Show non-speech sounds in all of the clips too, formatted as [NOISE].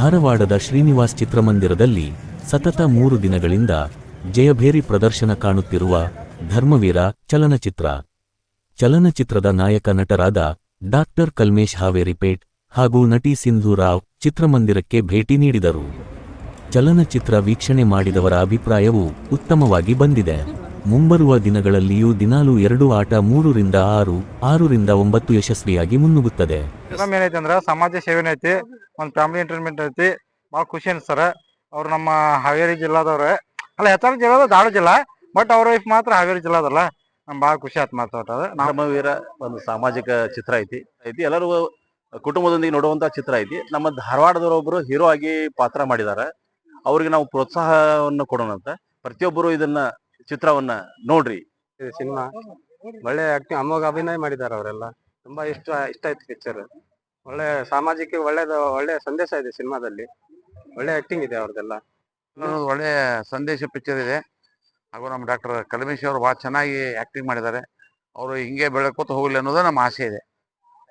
ಧಾರವಾಡದ ಶ್ರೀನಿವಾಸ್ ಚಿತ್ರಮಂದಿರದಲ್ಲಿ ಸತತ ಮೂರು ದಿನಗಳಿಂದ ಜಯಭೇರಿ ಪ್ರದರ್ಶನ ಕಾಣುತ್ತಿರುವ ಧರ್ಮವೀರ ಚಲನಚಿತ್ರ. ಚಲನಚಿತ್ರದ ನಾಯಕ ನಟರಾದ ಡಾಕ್ಟರ್ ಕಲ್ಮೇಶ್ ಹಾವೇರಿಪೇಟ್ ಹಾಗೂ ನಟಿ ಸಿಂಧು ರಾವ್ ಚಿತ್ರಮಂದಿರಕ್ಕೆ ಭೇಟಿ ನೀಡಿದರು. ಚಲನಚಿತ್ರ ವೀಕ್ಷಣೆ ಮಾಡಿದವರ ಅಭಿಪ್ರಾಯವು ಉತ್ತಮವಾಗಿ ಬಂದಿದೆ. ಮುಂಬರುವ ದಿನಗಳಲ್ಲಿಯೂ ದಿನಾಲೂ ಎರಡು ಆಟ ಮೂರರಿಂದ ಆರು ಆರರಿಂದ ಒಂಬತ್ತು ಯಶಸ್ವಿಯಾಗಿ ಮುನ್ನುಗ್ಗುತ್ತದೆ. ಸಮಾಜ ಐತಿ ಒಂದ್ ಫ್ಯಾಮಿಲಿ ಎಂಟರ್ಟೈನ್ಮೆಂಟ್ ಐತಿ. ಭಾಳ ಖುಷಿ ಅನ್ಸ್ತಾರ. ಅವ್ರು ನಮ್ಮ ಹಾವೇರಿ ಜಿಲ್ಲಾದವ್ರೆ. ಅಲ್ಲ ಹೆಚ್ಚಾಗಿ ಜಿಲ್ಲಾದ ದಾಳ ಜಿಲ್ಲಾ ಬಟ್ ಅವ್ರ ವೈಫ್ ಮಾತ್ರ ಹಾವೇರಿ ಜಿಲ್ಲಾದಲ್ಲ. ನಮ್ ಭಾಳ ಖುಷಿ ಆತ್ ಮಾತಾಡೋದು. ನಮ್ಮ ವೀರ ಒಂದು ಸಾಮಾಜಿಕ ಚಿತ್ರ ಐತಿ. ಐತಿ. ಎಲ್ಲರೂ ಕುಟುಂಬದೊಂದಿಗೆ ನೋಡುವಂತ ಚಿತ್ರ ಐತಿ. ನಮ್ಮ ಧಾರವಾಡದವರೊಬ್ರು ಹೀರೋ ಆಗಿ ಪಾತ್ರ ಮಾಡಿದ್ದಾರೆ ಅವ್ರಿಗೆ ನಾವು ಪ್ರೋತ್ಸಾಹವನ್ನು ಕೊಡೋಣ ಅಂತ. ಪ್ರತಿಯೊಬ್ಬರು ಇದನ್ನ ಚಿತ್ರವನ್ನ ನೋಡ್ರಿ. ಸಿನಿಮಾ. ಒಳ್ಳೆ ಆಕ್ಟಿಂಗ್ ಅಮೋಘ ಅಭಿನಯ ಮಾಡಿದ್ದಾರೆ ಅವರೆಲ್ಲ. ತುಂಬಾ ಇಷ್ಟ ಇಷ್ಟ ಆಯ್ತು ಪಿಕ್ಚರ್ ಒಳ್ಳೆ ಸಾಮಾಜಿಕ ಒಳ್ಳೇದು ಒಳ್ಳೆ ಸಂದೇಶ ಇದೆ ಸಿನಿಮಾದಲ್ಲಿ. ಒಳ್ಳೆ ಆಕ್ಟಿಂಗ್ ಇದೆ ಅವ್ರದ್ದೆಲ್ಲ. ಒಳ್ಳೆ ಸಂದೇಶ ಪಿಕ್ಚರ್ ಇದೆ. ಹಾಗೂ ನಮ್ಮ ಡಾಕ್ಟರ್ ಕಲಮೇಶ್ ಅವರು ಭಾಳ ಚೆನ್ನಾಗಿ ಆಕ್ಟಿಂಗ್ ಮಾಡಿದ್ದಾರೆ. ಅವರು ಹಿಂಗೆ ಬೆಳಕೋತ ಹೋಗಲಿ ಅನ್ನೋದು ನಮ್ಮ ಆಸೆ ಇದೆ.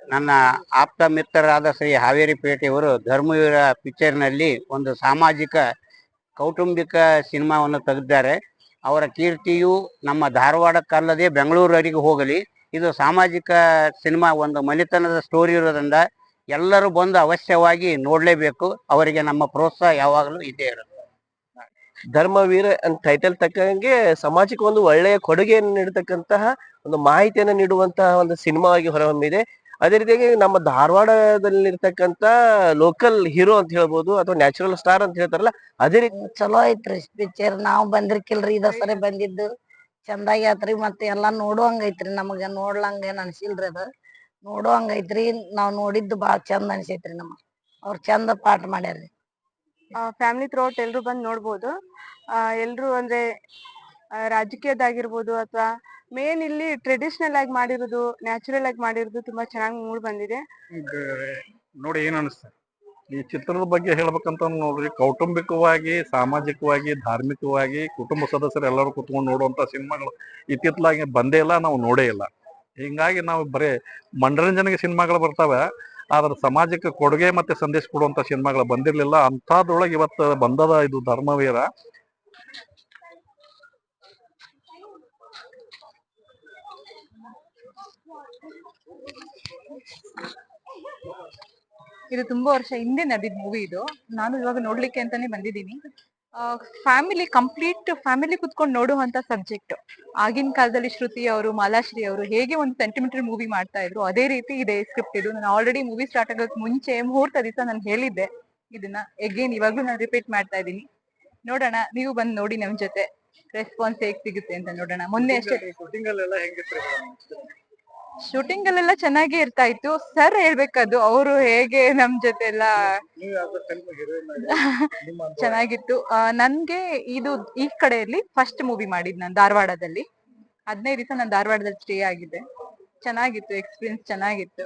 ನನ್ನ ಆಪ್ತ ಮಿತ್ರರಾದ ಶ್ರೀ ಹಾವೇರಿ ಪೇಟೆಯವರು ಧರ್ಮವೀರ ಪಿಕ್ಚರ್ನಲ್ಲಿ ಒಂದು ಸಾಮಾಜಿಕ ಕೌಟುಂಬಿಕ ಸಿನಿಮಾವನ್ನು ತೆಗೆದಿದ್ದಾರೆ. ಅವರ ಕೀರ್ತಿಯು ನಮ್ಮ ಧಾರವಾಡಕ್ಕಲ್ಲದೆ ಬೆಂಗಳೂರವರೆಗೆ ಹೋಗಲಿ. ಇದು ಸಾಮಾಜಿಕ ಸಿನಿಮಾ ಒಂದು ಮನೆತನದ ಸ್ಟೋರಿ ಇರೋದ್ರಿಂದ ಎಲ್ಲರೂ ಬಂದು ಅವಶ್ಯವಾಗಿ ನೋಡಲೇಬೇಕು. ಅವರಿಗೆ ನಮ್ಮ ಪ್ರೋತ್ಸಾಹ ಯಾವಾಗಲೂ ಇದ್ದೇ ಇರುತ್ತೆ. ಧರ್ಮವೀರ ಅಂತ ಟೈಟಲ್ ತಕ್ಕಂಗೆ ಸಮಾಜಕ್ಕೆ ಒಂದು ಒಳ್ಳೆಯ ಕೊಡುಗೆಯನ್ನು ನೀಡತಕ್ಕಂತಹ ಒಂದು ಮಾಹಿತಿಯನ್ನು ನೀಡುವಂತಹ ಒಂದು ಸಿನಿಮಾ ಆಗಿ ಹೊರಹೊಮ್ಮಿದೆ. ಅದೇ ರೀತಿಯಾಗಿ ನಮ್ಮ ಧಾರವಾಡದಲ್ಲಿರ್ತಕ್ಕಂತ ಲೋಕಲ್ ಹೀರೋ ಅಂತ ಹೇಳ್ಬೋದು ಅಥವಾ ನ್ಯಾಚುರಲ್ ಸ್ಟಾರ್ ಅಂತ ಹೇಳ್ತಾರಲ್ಲ ಅದೇ ರೀತಿ ಚಲೋ ಐತ್ರಿ ಪಿಕ್ಚರ್ ನಾವು ಬಂದಿರ್ಕಿಲ್ರಿ ಇದ ಸರಿ ಬಂದಿದ್ದು. ಚಂದಾಗಿ ಆತ್ರಿ ಮತ್ತೆ ಎಲ್ಲಾ ನೋಡುವಂಗೈತ್ರಿ ನಮಗ ನೋಡ್ಲಂಗ ಏನ್ ಅನ್ಸಿಲ್ರಿ ಅದ. ನೋಡುವಂಗ ಐತ್ರಿ ನಾವ್ ನೋಡಿದ್ದು ಬಾಳ್ ಚಂದ ಅನ್ಸೈತ್ರಿ ನಮಗ. ಅವ್ರ ಚಂದ ಪಾಠ ಮಾಡ್ಯಾರ್ರಿ. ಫ್ಯಾಮಿಲಿ ಥ್ರೂಔಟ್ ಎಲ್ರು ಬಂದ್ ನೋಡ್ಬೋದು. ಎಲ್ರು ಅಂದ್ರೆ ಆ, ರಾಜಕೀಯದಾಗಿರ್ಬೋದು ಅಥವಾ ಮೇನ್ ಇಲ್ಲಿ ಟ್ರೆಡಿಷನಲ್ ಆಗಿ ಮಾಡಿರೋದು ನ್ಯಾಚುರಲ್ ಆಗಿ ಮಾಡಿರೋದು ತುಂಬಾ ಚೆನ್ನಾಗಿ ಮೂಡ್ ಬಂದಿದೆ. ನೋಡಿ ಏನ್ ಅನಿಸ್ತದೆ ಈ ಚಿತ್ರದ ಬಗ್ಗೆ ಹೇಳ್ಬೇಕಂತ ನೋಡ್ರಿ ಕೌಟುಂಬಿಕವಾಗಿ ಸಾಮಾಜಿಕವಾಗಿ ಧಾರ್ಮಿಕವಾಗಿ ಕುಟುಂಬ ಸದಸ್ಯರು ಎಲ್ಲರೂ ಕುತ್ಕೊಂಡು ನೋಡುವಂತ ಸಿನಿಮಾಗಳು ಇತ್ತಿತ್ತಲಾಗಿ ಬಂದೇ ಇಲ್ಲ ನಾವು ನೋಡೇ ಇಲ್ಲ. ಹಿಂಗಾಗಿ ನಾವು ಬರೀ ಮನರಂಜನೆಗೆ ಸಿನಿಮಾಗಳು ಬರ್ತಾವೆ, ಆದ್ರೆ ಸಮಾಜಕ್ಕೆ ಕೊಡುಗೆ ಮತ್ತೆ ಸಂದೇಶ ಕೊಡುವಂತ ಸಿನಿಮಾಗಳು ಬಂದಿರಲಿಲ್ಲ. ಅಂಥದ್ರೊಳಗೆ ಇವತ್ತು ಬಂದದ ಇದು ಧರ್ಮವೀರ. ಇದು ತುಂಬಾ ವರ್ಷ ಹಿಂದೆ ನಡೆದಿದ್ ಮೂವಿ ಇದು. ನಾನು ಇವಾಗ ನೋಡ್ಲಿಕ್ಕೆ ಅಂತಾನೆ ಬಂದಿದ್ದೀನಿ. ಫ್ಯಾಮಿಲಿ ಕಂಪ್ಲೀಟ್ ಫ್ಯಾಮಿಲಿ ಕುತ್ಕೊಂಡು ನೋಡುವಂತ ಸಬ್ಜೆಕ್ಟ್ ಆಗಿನ ಕಾಲದಲ್ಲಿ ಶ್ರುತಿ ಅವರು ಮಾಲಾಶ್ರೀ ಅವರು ಹೇಗೆ ಒಂದು ಸೆಂಟಿಮೀಟರ್ ಮೂವಿ ಮಾಡ್ತಾ ಇದ್ರು ಅದೇ ರೀತಿ ಇದೆ ಸ್ಕ್ರಿಪ್ಟ್ ಇದು. ನಾನು ಆಲ್ರೆಡಿ ಮೂವಿ ಸ್ಟಾರ್ಟ್ ಆಗೋಕ್ ಮುಂಚೆ ಮುಹೂರ್ತ ದಿವಸ ನಾನು ಹೇಳಿದ್ದೆ ಇದನ್ನ. ಎಗೇನ್ ಇವಾಗ್ಲೂ ನಾನು ರಿಪೀಟ್ ಮಾಡ್ತಾ ಇದ್ದೀನಿ. ನೋಡೋಣ ನೀವು ಬಂದು ನೋಡಿ ನಮ್ ಜೊತೆ. ರೆಸ್ಪಾನ್ಸ್ ಹೇಗ್ ಸಿಗುತ್ತೆ ಅಂತ ನೋಡೋಣ. ಮೊನ್ನೆ ಅಷ್ಟೇ. ಶೂಟಿಂಗ್ ಅಲ್ಲೆಲ್ಲ ಚೆನ್ನಾಗಿ ಇರ್ತಾ ಇತ್ತು ಸರ್ ಹೇಳ್ಬೇಕದು ಅವರು ಹೇಗೆ ನಮ್ ಜೊತೆ ಎಲ್ಲ [LAUGHS] ಚೆನ್ನಾಗಿತ್ತು. ಆ, ನನ್ಗೆ ಇದು ಈ ಕಡೆಯಲ್ಲಿ ಫಸ್ಟ್ ಮೂವಿ ಮಾಡಿದ್ ನಾನು ಧಾರವಾಡದಲ್ಲಿ. ಹದಿನೈದು ದಿವಸ ನಾನು ಧಾರವಾಡದಲ್ಲಿ ಸ್ಟೇ ಆಗಿದೆ. ಚೆನ್ನಾಗಿತ್ತು ಎಕ್ಸ್ಪೀರಿಯನ್ಸ್ ಚೆನ್ನಾಗಿತ್ತು.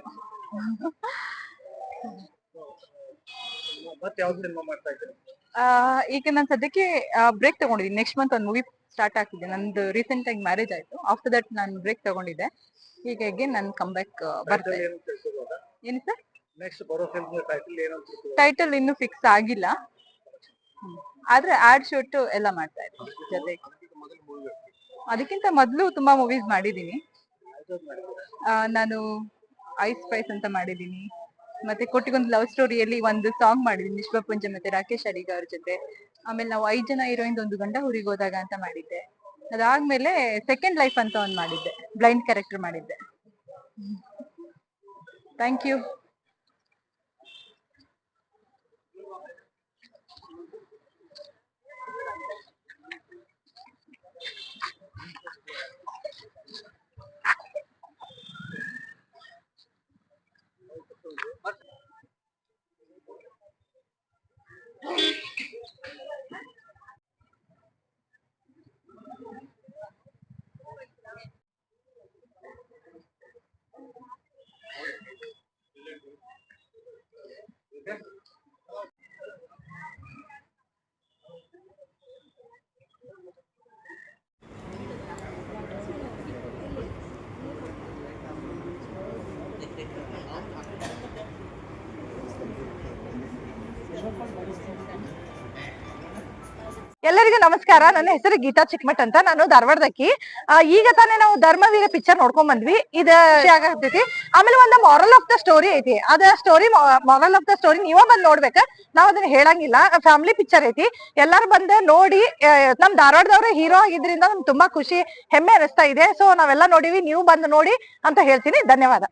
ಆ, ಈಗ ನಾನು ಸದ್ಯಕ್ಕೆ ಬ್ರೇಕ್ ತಗೊಂಡಿದ್ದೀನಿ. ನೆಕ್ಸ್ಟ್ ಮಂತ್ ಒಂದು ಮೂವಿ ಸ್ಟಾರ್ಟ್ ಆಗ್ತಿದೆ. ನಂದು ರೀಸೆಂಟ್ ಆಗಿ ಮ್ಯಾರೇಜ್ ಆಯ್ತು. ಆಫ್ಟರ್ ದಟ್ ನಾನು ಬ್ರೇಕ್ ತಗೊಂಡಿದ್ದೆ. ಹೀಗಾಗಿ ನಾನು ಕಮ್ ಬ್ಯಾಕ್ ಬರ್ತೇನೆ ಏನು ಸರ್ ನೆಕ್ಸ್ಟ್ ಬರೋ ಫಿಲ್ಮ್ ಟೈಟಲ್ ಟೈಟಲ್ ಇನ್ನೂ ಫಿಕ್ಸ್ ಆಗಿಲ್ಲ. ಆದ್ರೆ ಆಡ್ ಶೂಟ್ ಎಲ್ಲ ಮಾಡ್ತಾ ಇದ್ದೀನಿ ಜೊತೆಗೆ ಅದಕ್ಕಿಂತ ಮೊದಲು ತುಂಬಾ ಮೂವೀಸ್ ಮಾಡಿದೀನಿ ನಾನು ಐಸ್ ಪೈಸ್ ಅಂತ ಮಾಡಿದೀನಿ ಮತ್ತೆ ಕೊಟ್ಟಿಗೊಂದು ಲವ್ ಸ್ಟೋರಿಯಲ್ಲಿ ಒಂದು ಸಾಂಗ್ ಮಾಡಿದ್ದೀನಿ. ವಿಶ್ವಪುಂಜ ಮತ್ತೆ ರಾಕೇಶ್ ಅಡಿಗ ಅವ್ರ ಜೊತೆ. ಆಮೇಲೆ ನಾವು ಐದ್ ಜನ ಹೀರೋಯಿನ್ ಒಂದು ಗಂಡ ಊರಿಗೆ ಹೋದಾಗ ಅಂತ ಮಾಡಿದ್ದೆ. ಅದಾದ್ಮೇಲೆ ಸೆಕೆಂಡ್ ಲೈಫ್ ಅಂತ ಒಂದು ಮಾಡಿದ್ದೆ. ಬ್ಲೈಂಡ್ ಕ್ಯಾರೆಕ್ಟರ್ ಮಾಡಿದ್ದೆ. Thank you Yeah. ಎಲ್ಲರಿಗೂ ನಮಸ್ಕಾರ. ನನ್ನ ಹೆಸರು ಗೀತಾ ಚಿಕ್ಮಠ್ ಅಂತ. ನಾನು ಧಾರವಾಡದಕ್ಕಿ. ಈಗ ತಾನೇ ನಾವು ಧರ್ಮವೀರ ಪಿಕ್ಚರ್ ನೋಡ್ಕೊಂಡ್ ಬಂದ್ವಿ. ಇದ ಆಗತೈತಿ ಆಮೇಲೆ ಒಂದು ಮಾರಲ್ ಆಫ್ ದ ಸ್ಟೋರಿ ಐತಿ. ಅದ story moral of the story ನೀವ ಬಂದ್ ನೋಡ್ಬೇಕ. ನಾವ್ ಅದನ್ನ ಹೇಳಂಗಿಲ್ಲ. ಫ್ಯಾಮಿಲಿ ಪಿಕ್ಚರ್ ಐತಿ. ಎಲ್ಲಾರು ಬಂದ ನೋಡಿ ನಮ್ ಧಾರವಾಡದವ್ರ ಹೀರೋ ಆಗಿದ್ರಿಂದ ನಮ್ಗೆ ತುಂಬಾ ಖುಷಿ, ಹೆಮ್ಮೆ ಅನಿಸ್ತಾ ಇದೆ. ಸೊ ನಾವೆಲ್ಲ ನೋಡಿವಿ. ನೀವು ಬಂದು ನೋಡಿ ಅಂತ ಹೇಳ್ತೀನಿ. ಧನ್ಯವಾದ.